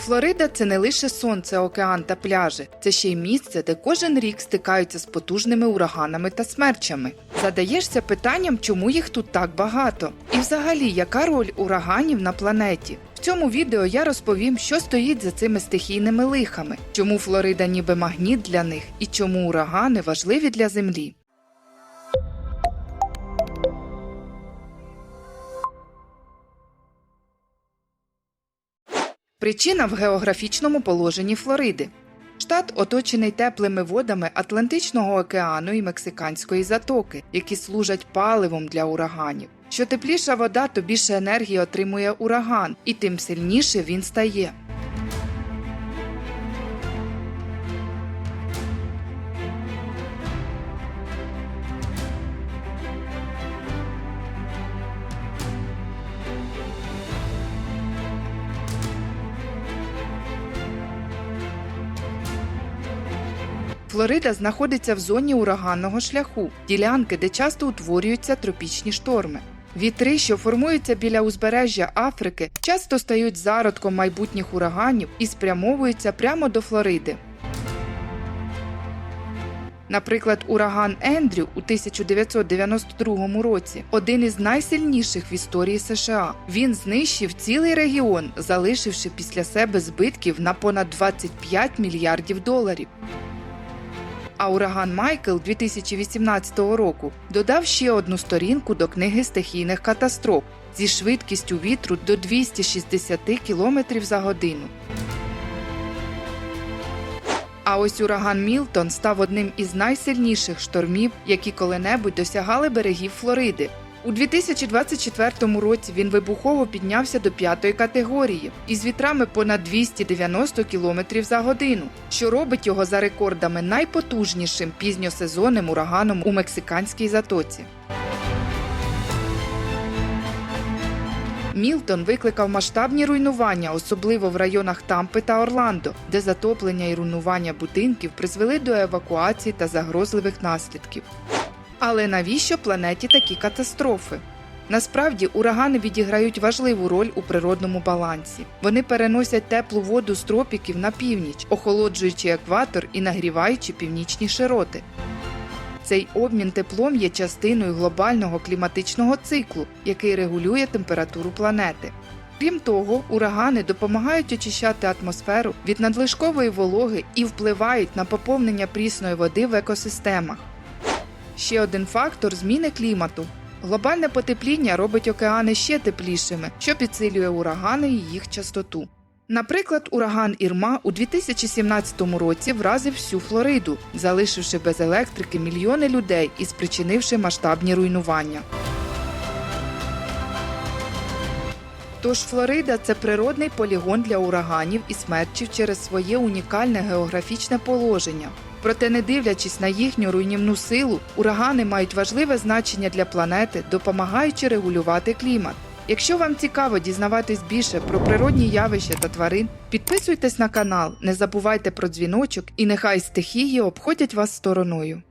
Флорида це не лише сонце, океан та пляжі, це ще й місце, де кожен рік стикаються з потужними ураганами та смерчами. Задаєшся питанням, чому їх тут так багато, і взагалі, яка роль ураганів на планеті. В цьому відео я розповім, що стоїть за цими стихійними лихами, чому Флорида ніби магніт для них і чому урагани важливі для Землі. Причина в географічному положенні Флориди. Штат оточений теплими водами Атлантичного океану і Мексиканської затоки, які служать паливом для ураганів. Що тепліша вода, то більше енергії отримує ураган, і тим сильніше він стає. Флорида знаходиться в зоні ураганного шляху, ділянки, де часто утворюються тропічні шторми. Вітри, що формуються біля узбережжя Африки, часто стають зародком майбутніх ураганів і спрямовуються прямо до Флориди. Наприклад, ураган Ендрю у 1992 році один із найсильніших в історії США. Він знищив цілий регіон, залишивши після себе збитків на понад 25 мільярдів доларів. А ураган Майкл 2018 року додав ще одну сторінку до книги стихійних катастроф зі швидкістю вітру до 260 км за годину. А ось ураган Мілтон став одним із найсильніших штормів, які коли-небудь досягали берегів Флориди. У 2024 році він вибухово піднявся до п'ятої категорії із вітрами понад 290 км за годину, що робить його за рекордами найпотужнішим пізньосезонним ураганом у мексиканській затоці. Мілтон викликав масштабні руйнування, особливо в районах Тампи та Орландо, де затоплення і руйнування будинків призвели до евакуації та загрозливих наслідків. Але навіщо планеті такі катастрофи? Насправді урагани відіграють важливу роль у природному балансі. Вони переносять теплу воду з тропіків на північ, охолоджуючи екватор і нагріваючи північні широти. Цей обмін теплом є частиною глобального кліматичного циклу, який регулює температуру планети. Крім того, урагани допомагають очищати атмосферу від надлишкової вологи і впливають на поповнення прісної води в екосистемах. Ще один фактор зміни клімату. Глобальне потепління робить океани ще теплішими, що підсилює урагани і їх частоту. Наприклад, ураган Ірма у 2017 році вразив всю Флориду, залишивши без електрики мільйони людей і спричинивши масштабні руйнування. Тож Флорида це природний полігон для ураганів і смерчів через своє унікальне географічне положення. Проте, не дивлячись на їхню руйнівну силу, урагани мають важливе значення для планети, допомагаючи регулювати клімат. Якщо вам цікаво дізнаватись більше про природні явища та тварин, підписуйтесь на канал, не забувайте про дзвіночок і нехай стихії обходять вас стороною.